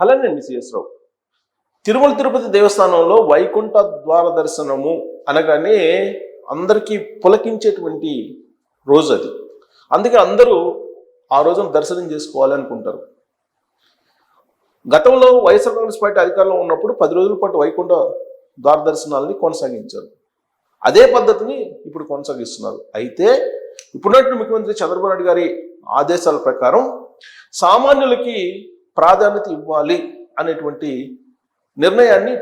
అలానే సిఎస్ రావు తిరుమల తిరుపతి దేవస్థానంలో వైకుంఠ ద్వార దర్శనము అనగానే అందరికీ పులకించేటువంటి రోజు అది. అందుకే అందరూ ఆ రోజున దర్శనం చేసుకోవాలనుకుంటారు గతంలో వైఎస్ఆర్ కాంగ్రెస్ పార్టీ అధికారంలో ఉన్నప్పుడు పది రోజుల పాటు వైకుంఠ ద్వార దర్శనాలని కొనసాగించారు. అదే పద్ధతిని ఇప్పుడు కొనసాగిస్తున్నారు. అయితే ఇప్పుడున్నట్టు ముఖ్యమంత్రి చంద్రబాబు నాయుడు గారి ఆదేశాల ప్రకారం సామాన్యులకి ప్రాధాన్యత ఇవ్వాలి అనేటువంటి నిర్ణయాన్ని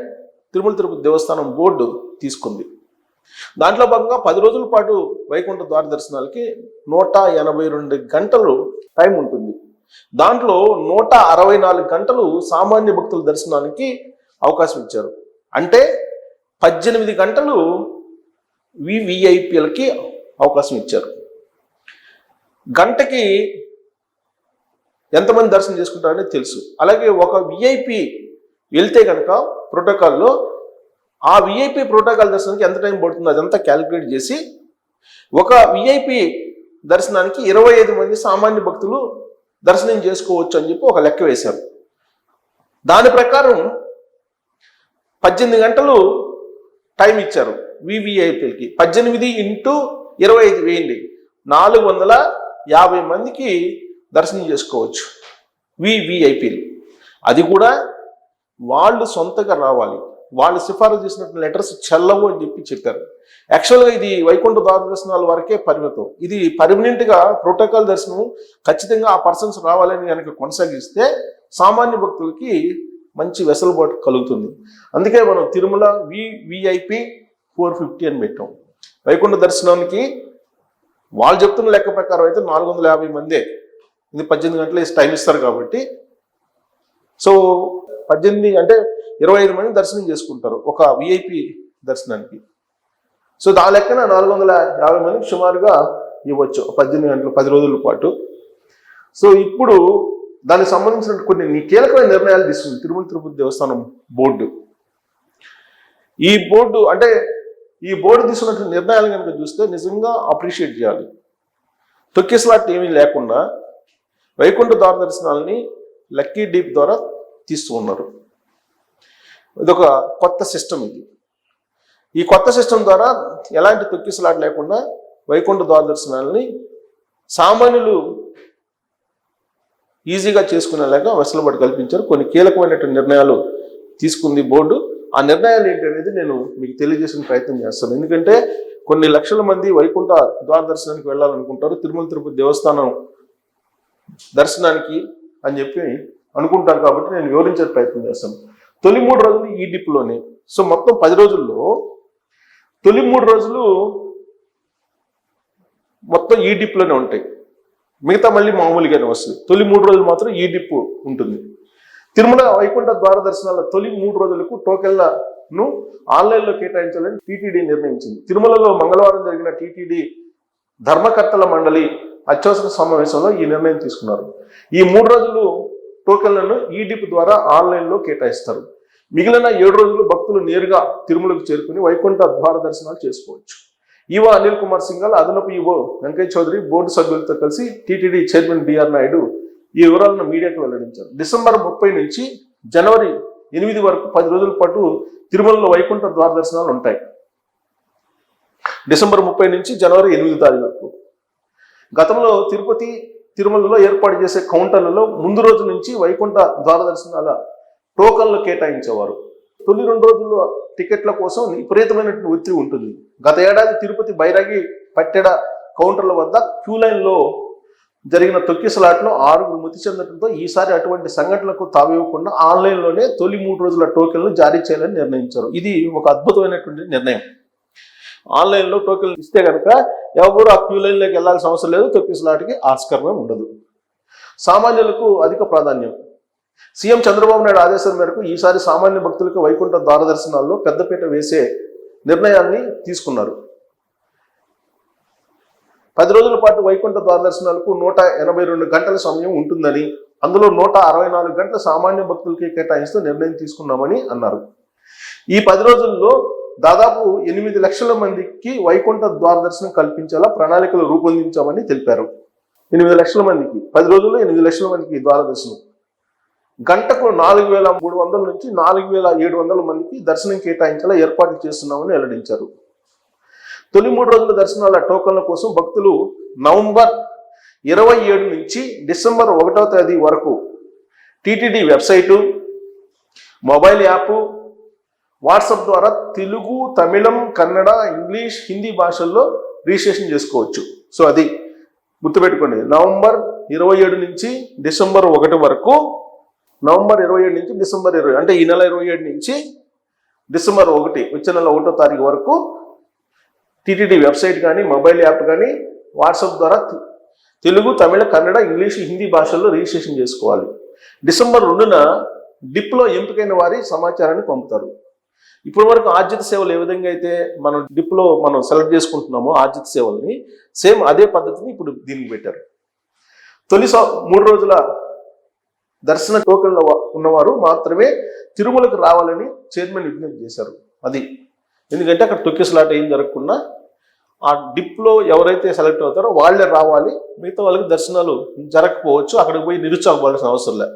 తిరుమల తిరుపతి దేవస్థానం బోర్డు తీసుకుంది. దాంట్లో భాగంగా పది రోజుల పాటు వైకుంఠ ద్వార దర్శనాలకి నూట ఎనభై రెండు గంటలు టైం ఉంటుంది. దాంట్లో నూట అరవై నాలుగు గంటలు సామాన్య భక్తుల దర్శనానికి అవకాశం ఇచ్చారు. అంటే పద్దెనిమిది గంటలు వివిఐపిఎల్కి అవకాశం ఇచ్చారు. గంటకి ఎంతమంది దర్శనం చేసుకుంటారని తెలుసు. అలాగే ఒక విఐపి వెళ్తే కనుక ప్రోటోకాల్లో ఆ విఐపి ప్రోటోకాల్ దర్శనానికి ఎంత టైం పడుతుందో అదంతా క్యాలిక్యులేట్ చేసి ఒక విఐపి దర్శనానికి ఇరవై ఐదు మంది సామాన్య భక్తులు దర్శనం చేసుకోవచ్చు అని చెప్పి ఒక లెక్క వేశారు. దాని ప్రకారం పద్దెనిమిది గంటలు టైం ఇచ్చారు వివిఐపీలకి పద్దెనిమిది ఇంటూ ఇరవై ఐదు వేయండి. నాలుగు వందల యాభై మందికి దర్శనం చేసుకోవచ్చు. వివిఐపీలు అది కూడా వాళ్ళు సొంతగా రావాలి. వాళ్ళు సిఫారసు చేసినటువంటి లెటర్స్ చెల్లవు అని చెప్పి చెప్పారు. యాక్చువల్గా ఇది వైకుంఠ ద్వార దర్శనాల వరకే పరిమితం. ఇది పర్మనెంట్గా ప్రోటోకాల్ దర్శనం ఖచ్చితంగా ఆ పర్సన్స్ రావాలని కనుక కొనసాగిస్తే సామాన్య భక్తులకి మంచి వెసులుబాటు కలుగుతుంది. అందుకే మనం తిరుమల వివిఐపి ఫోర్ ఫిఫ్టీ అని పెట్టాం. వైకుంఠ దర్శనానికి వాళ్ళు చెప్తున్న లెక్క ప్రకారం అయితే నాలుగు వందల యాభై మందే. ఇది పద్దెనిమిది గంటలు టైం ఇస్తారు కాబట్టి. సో పద్దెనిమిది అంటే ఇరవై ఐదు మంది దర్శనం చేసుకుంటారు ఒక విఐపి దర్శనానికి. సో దా లెక్కన నాలుగు వందల యాభై మందికి సుమారుగా ఇవ్వచ్చు పద్దెనిమిది గంటలు పది రోజుల పాటు. సో ఇప్పుడు దానికి సంబంధించిన కొన్ని కీలకమైన నిర్ణయాలు తీసుకుంది తిరుమల తిరుపతి దేవస్థానం బోర్డు. ఈ బోర్డు అంటే ఈ బోర్డు తీసుకున్నటువంటి నిర్ణయాలు కనుక చూస్తే నిజంగా అప్రిషియేట్ చేయాలి. తొక్కిసలాట్ ఏమీ లేకుండా వైకుంఠ ద్వార దర్శనాలని లక్కీ డీప్ ద్వారా తీస్తూ ఉన్నారు. ఇదొక కొత్త సిస్టమ్ ఇది. ఈ కొత్త సిస్టమ్ ద్వారా ఎలాంటి తొక్కిసలాట లేకుండా వైకుంఠ ద్వార దర్శనాలని సామాన్యులు ఈజీగా చేసుకునేలాగా వెసులుబాటు కల్పించారు. కొన్ని కీలకమైనటువంటి నిర్ణయాలు తీసుకుంది బోర్డు. ఆ నిర్ణయాలు ఏంటి అనేది నేను మీకు తెలియజేసిన ప్రయత్నం చేస్తాను. ఎందుకంటే కొన్ని లక్షల మంది వైకుంఠ ద్వార దర్శనానికి వెళ్ళాలనుకుంటారు. తిరుమల తిరుపతి దేవస్థానం దర్శనానికి అని చెప్పి అనుకుంటారు కాబట్టి నేను వివరించే ప్రయత్నం చేస్తాను. తొలి మూడు రోజులు ఈ డిప్లోనే. సో మొత్తం పది రోజుల్లో తొలి మూడు రోజులు మొత్తం ఈ డిప్లోనే ఉంటాయి. మిగతా మళ్ళీ మామూలుగానే వస్తుంది. తొలి మూడు రోజులు మాత్రం ఈ డిప్ ఉంటుంది. తిరుమల వైకుంఠ ద్వార దర్శనాల తొలి మూడు రోజులకు టోకెళ్ళను ఆన్లైన్లో కేటాయించాలని టీటీడీ నిర్ణయించింది. తిరుమలలో మంగళవారం జరిగిన టీటీడీ ధర్మకర్తల మండలి అత్యవసర సమావేశంలో ఈ నిర్ణయం తీసుకున్నారు. ఈ మూడు రోజులు టోకెన్లను ఈ డిప్ ద్వారా ఆన్లైన్లో కేటాయిస్తారు. మిగిలిన ఏడు రోజులు భక్తులు నేరుగా తిరుమలకు చేరుకుని వైకుంఠ ద్వార దర్శనాలు చేసుకోవచ్చు. ఈవో అనిల్ కుమార్ సింగల్ అదనపు ఈవో వెంకయ్య చౌదరి బోర్డు సభ్యులతో కలిసి టీటీడీ చైర్మన్ బిఆర్ నాయుడు ఈ వివరాలను మీడియాకు వెల్లడించారు. డిసెంబర్ ముప్పై నుంచి జనవరి ఎనిమిది వరకు పది రోజుల పాటు తిరుమలలో వైకుంఠ ద్వార దర్శనాలు ఉంటాయి. డిసెంబర్ ముప్పై నుంచి జనవరి ఎనిమిది తారీఖు వరకు. గతంలో తిరుపతి తిరుమలలో ఏర్పాటు చేసే కౌంటర్లలో ముందు రోజు నుంచి వైకుంఠ ద్వార దర్శనాల టోకన్లు కేటాయించేవారు. తొలి రెండు రోజుల్లో టికెట్ల కోసం విపరీతమైనటువంటి ఒత్తిడి ఉంటుంది. గత ఏడాది తిరుపతి బైరాగి పట్టెడ కౌంటర్ల వద్ద క్యూ లైన్లో జరిగిన తొక్కిసలాట్లో ఆరుగురు మృతి చెందడంతో ఈసారి అటువంటి సంఘటనలకు తావివ్వకుండా ఆన్లైన్లోనే తొలి మూడు రోజుల టోకెన్లు జారీ చేయాలని నిర్ణయించారు. ఇది ఒక అద్భుతమైనటువంటి నిర్ణయం. ఆన్లైన్లో టోకెన్ ఇస్తే కనుక ఎవరు ఆ క్యూ లైన్లోకి వెళ్ళాల్సిన అవసరం లేదు. తొక్కిసలాటకి ఆస్కరమే ఉండదు. సామాన్యులకు అధిక ప్రాధాన్యం. సీఎం చంద్రబాబు నాయుడు ఆదేశాల మేరకు ఈసారి సామాన్య భక్తులకు వైకుంఠ ద్వార దర్శనాల్లో పెద్దపీట వేసే నిర్ణయాన్ని తీసుకున్నారు. పది రోజుల పాటు వైకుంఠ ద్వారదర్శనాలకు నూట ఎనభై రెండు గంటల సమయం ఉంటుందని అందులో నూట అరవై నాలుగు గంటల సామాన్య భక్తులకి కేటాయిస్తూ నిర్ణయం తీసుకున్నామని అన్నారు. ఈ పది రోజుల్లో దాదాపు ఎనిమిది లక్షల మందికి వైకుంఠ ద్వార దర్శనం కల్పించేలా ప్రణాళికలు రూపొందించామని తెలిపారు. ఎనిమిది లక్షల మందికి పది రోజుల్లో ఎనిమిది లక్షల మందికి ద్వార దర్శనం గంటకు నాలుగు వేల మూడు వందల నుంచి నాలుగు వేల ఏడు వందల మందికి దర్శనం కేటాయించేలా ఏర్పాట్లు చేస్తున్నామని వెల్లడించారు. తొలి మూడు రోజుల దర్శనాల టోకన్ల కోసం భక్తులు నవంబర్ ఇరవై ఏడు నుంచి డిసెంబర్ ఒకటో తేదీ వరకు TTD website mobile app WhatsApp ద్వారా తెలుగు తమిళం కన్నడ ఇంగ్లీష్ హిందీ భాషల్లో రిజిస్ట్రేషన్ చేసుకోవచ్చు. సో అది గుర్తుపెట్టుకోండి. నవంబర్ ఇరవై ఏడు నుంచి డిసెంబర్ ఒకటి వరకు నవంబర్ ఇరవై ఏడు నుంచి డిసెంబర్ ఇరవై అంటే ఈ నెల ఇరవై ఏడు నుంచి డిసెంబర్ ఒకటి వచ్చే నెల ఒకటో తారీఖు వరకు టీటీడీ వెబ్సైట్ కానీ మొబైల్ యాప్ కానీ వాట్సాప్ ద్వారా తెలుగు తమిళ కన్నడ ఇంగ్లీష్ హిందీ భాషల్లో రిజిస్ట్రేషన్ చేసుకోవాలి. డిసెంబర్ రెండున డిప్లో ఎంపికైన వారి సమాచారాన్ని పంపుతారు. ఇప్పటి వరకు ఆర్జిత సేవలు ఏ విధంగా అయితే మనం డిప్లో మనం సెలెక్ట్ చేసుకుంటున్నామో ఆర్జిత సేవల్ని సేమ్ అదే పద్ధతిని ఇప్పుడు దీనికి పెట్టారు. తొలి మూడు రోజుల దర్శన టోకెన్ల ఉన్నవారు మాత్రమే తిరుమలకు రావాలని చైర్మన్ విజ్ఞప్తి చేశారు. అది ఎందుకంటే అక్కడ తొక్కిసలాట ఏం జరగకుండా ఆ డిప్లో ఎవరైతే సెలెక్ట్ అవుతారో వాళ్ళే రావాలి మిగతా వాళ్ళకి దర్శనాలు జరగకపోవచ్చు అక్కడికి పోయి నిరుత్సాహపడాల్సిన అవసరం లేదు.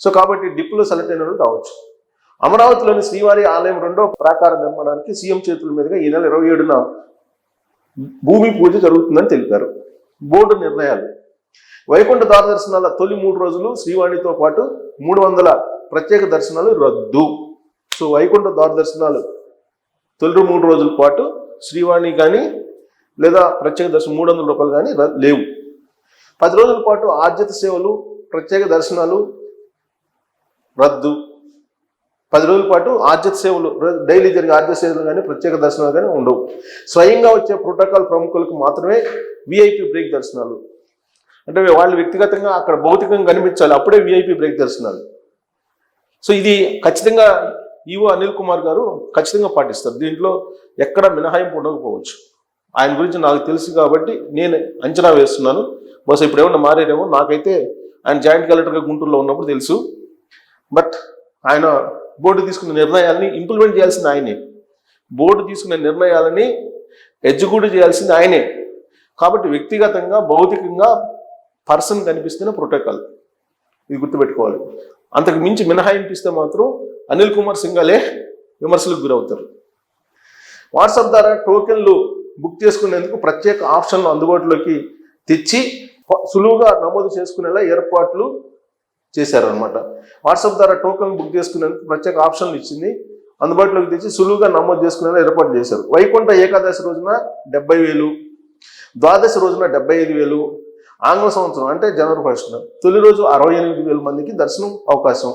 సో కాబట్టి డిప్లో సెలెక్ట్ అయిన వాళ్ళు రావచ్చు. అమరావతిలోని శ్రీవారి ఆలయం రెండో ప్రాకార నిర్మాణానికి సీఎం చేతుల మీదుగా ఈ నెల ఇరవై ఏడున భూమి పూజ జరుగుతుందని తెలిపారు. బోర్డు నిర్ణయాలు. వైకుంఠ ద్వార దర్శనాల తొలి మూడు రోజులు శ్రీవాణితో పాటు మూడు వందల ప్రత్యేక దర్శనాలు రద్దు. సో వైకుంఠ ద్వార దర్శనాలు తొలి మూడు రోజుల పాటు శ్రీవాణి కానీ లేదా ప్రత్యేక దర్శనం మూడు వందల రూపాయలు కానీ లేవు. పది రోజుల పాటు ఆద్యత సేవలు ప్రత్యేక దర్శనాలు రద్దు. పది రోజుల పాటు ఆర్జత సేవలు డైలీ జరిగే ఆర్జత సేవలు కానీ ప్రత్యేక దర్శనాలు కానీ ఉండవు. స్వయంగా వచ్చే ప్రోటోకాల్ ప్రముఖులకు మాత్రమే విఐపి బ్రేక్ దర్శనాలు. అంటే వాళ్ళు వ్యక్తిగతంగా అక్కడ భౌతికంగా కనిపించాలి అప్పుడే విఐపి బ్రేక్ దర్శనాలు. సో ఇది ఖచ్చితంగా ఈవో అనిల్ కుమార్ గారు ఖచ్చితంగా పాటిస్తారు. దీంట్లో ఎక్కడ మినహాయింపు ఉండకపోవచ్చు. ఆయన గురించి నాకు తెలుసు కాబట్టి నేను అంచనా వేస్తున్నాను. బహుశా ఇప్పుడు ఏమన్నా మారేరేమో నాకైతే ఆయన జాయింట్ కలెక్టర్గా గుంటూరులో ఉన్నప్పుడు తెలుసు. బట్ ఆయన బోర్డు తీసుకున్న నిర్ణయాల్ని ఇంప్లిమెంట్ చేయాల్సింది ఆయనే. బోర్డు తీసుకున్న నిర్ణయాలని ఎగ్జిక్యూట్ చేయాల్సింది ఆయనే. కాబట్టి వ్యక్తిగతంగా భౌతికంగా పర్సన్ కనిపిస్తున్న ప్రోటోకాల్ ఇది గుర్తుపెట్టుకోవాలి. అంతకు మించి మినహాయింపిస్తే మాత్రం అనిల్ కుమార్ సింగాలే విమర్శలకు గురవుతారు. వాట్సాప్ ద్వారా టోకెన్లు బుక్ చేసుకునేందుకు ప్రత్యేక ఆప్షన్లు అందుబాటులోకి తెచ్చి సులువుగా నమోదు చేసుకునేలా ఏర్పాట్లు చేశారనమాట వాట్సాప్ ద్వారా టోకెన్ బుక్ చేసుకునేందుకు ప్రత్యేక ఆప్షన్లు ఇచ్చింది. అందుబాటులోకి తెచ్చి సులువుగా నమోదు చేసుకునేలా ఏర్పాటు చేశారు. వైకుంఠ ఏకాదశి రోజున డెబ్బై వేలు ద్వాదశి రోజున డెబ్బై ఐదు వేలు ఆంగ్ల సంవత్సరం అంటే జనవరి ఫస్ట్ తొలి రోజు అరవై ఎనిమిది వేల మందికి దర్శనం అవకాశం.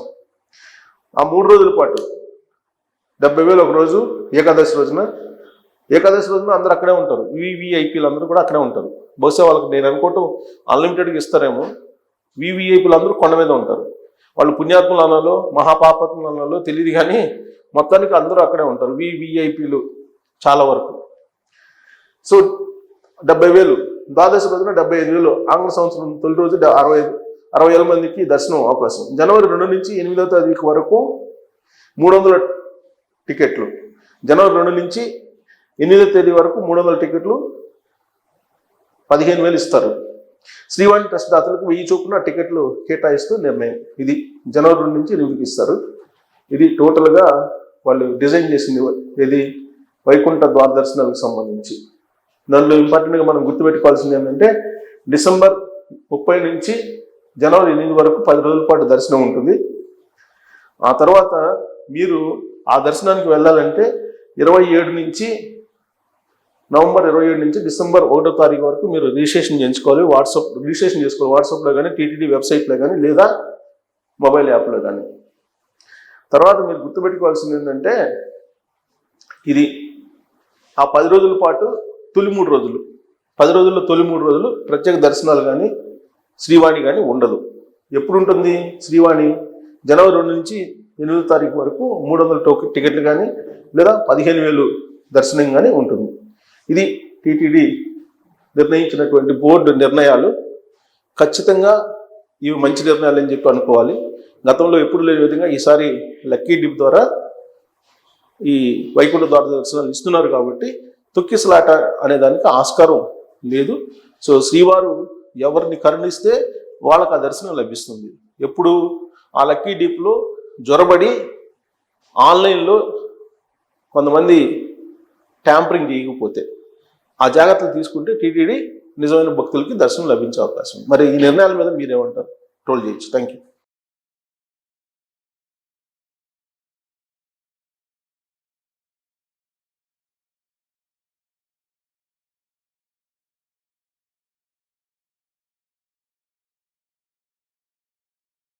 ఆ మూడు రోజుల పాటు డెబ్బై వేలు ఒక రోజు ఏకాదశి రోజున. ఏకాదశి రోజున అందరూ అక్కడే ఉంటారు. వివిఐపీలు అందరూ కూడా అక్కడే ఉంటారు. బహుశా వాళ్ళకి నేను అనుకోవటం అన్లిమిటెడ్గా ఇస్తారేమో. వివిఐపీలు అందరూ కొండ మీద ఉంటారు. వాళ్ళు పుణ్యాత్ములు అనాలో మహాపాపత్ములు అనాలో తెలియదు కానీ మొత్తానికి అందరూ అక్కడే ఉంటారు. వివిఐపీలు చాలా వరకు. సో డెబ్బై వేలు. ద్వాదశి రోజున డెబ్బై ఐదు వేలు. ఆంగ్ల సంవత్సరం తొలి రోజు అరవై అరవై వేల మందికి దర్శనం అవకాశం. జనవరి రెండు నుంచి ఎనిమిదవ తారీఖు వరకు మూడు వందల టికెట్లు. జనవరి రెండు నుంచి ఎనిమిదవ తేదీ వరకు మూడు వందల టికెట్లు పదిహేను వేలు ఇస్తారు. శ్రీవాణి ట్రస్ట్ దాతలకు వెయ్యి చొప్పున టికెట్లు కేటాయిస్తూ నిర్ణయం. ఇది జనవరి నుంచి నిరూపిస్తారు ఇది టోటల్గా వాళ్ళు డిజైన్ చేసింది ఇది వైకుంఠ ద్వారదర్శనాలకు సంబంధించి. దాంట్లో ఇంపార్టెంట్గా మనం గుర్తుపెట్టుకోవాల్సింది ఏంటంటే డిసెంబర్ ముప్పై నుంచి జనవరి ఎనిమిది వరకు పది రోజుల పాటు దర్శనం ఉంటుంది. ఆ తర్వాత మీరు ఆ దర్శనానికి వెళ్ళాలంటే ఇరవై ఏడు నుంచి నవంబర్ ఇరవై ఏడు నుంచి డిసెంబర్ ఒకటో తారీఖు వరకు మీరు రిజిస్ట్రేషన్ చేయించుకోవాలి. వాట్సాప్ రిజిస్ట్రేషన్ చేసుకోవాలి. వాట్సాప్లో కానీ టీటీడీ వెబ్సైట్లో కానీ లేదా మొబైల్ యాప్లో కానీ. తర్వాత మీరు గుర్తుపెట్టుకోవాల్సింది ఏంటంటే ఇది ఆ పది రోజుల పాటు తొలి మూడు రోజులు. పది రోజుల్లో తొలి మూడు రోజులు ప్రత్యేక దర్శనాలు కానీ శ్రీవాణి కానీ ఉండదు. ఎప్పుడు ఉంటుంది శ్రీవాణి? జనవరి రెండు నుంచి ఎనిమిదో తారీఖు వరకు మూడు వందల టోకె టికెట్లు కానీ లేదా పదిహేను వేలు దర్శనం కానీ ఉంటుంది. ఇది టీటీడీ నిర్ణయించినటువంటి బోర్డు నిర్ణయాలు. ఖచ్చితంగా ఇవి మంచి నిర్ణయాలు అని చెప్పి అనుకోవాలి. గతంలో ఎప్పుడు లేని విధంగా ఈసారి లక్కీ డిప్ ద్వారా ఈ వైకుంఠ ద్వార దర్శనాలు ఇస్తున్నారు కాబట్టి తొక్కిసలాట అనే దానికి ఆస్కారం లేదు. సో శ్రీవారు ఎవరిని కరుణిస్తే వాళ్ళకి ఆ దర్శనం లభిస్తుంది. ఎప్పుడు ఆ లక్కీ డీప్లో జ్వరబడి ఆన్లైన్లో కొంతమంది ట్యాంపరింగ్ చేయకపోతే ఆ జాగ్రత్తలు తీసుకుంటే టీటీడీ నిజమైన భక్తులకి దర్శనం లభించే అవకాశం. మరి ఈ నిర్ణయాల మీద మీరేమంటారు? ట్రోల్ చేయొచ్చు. Thank you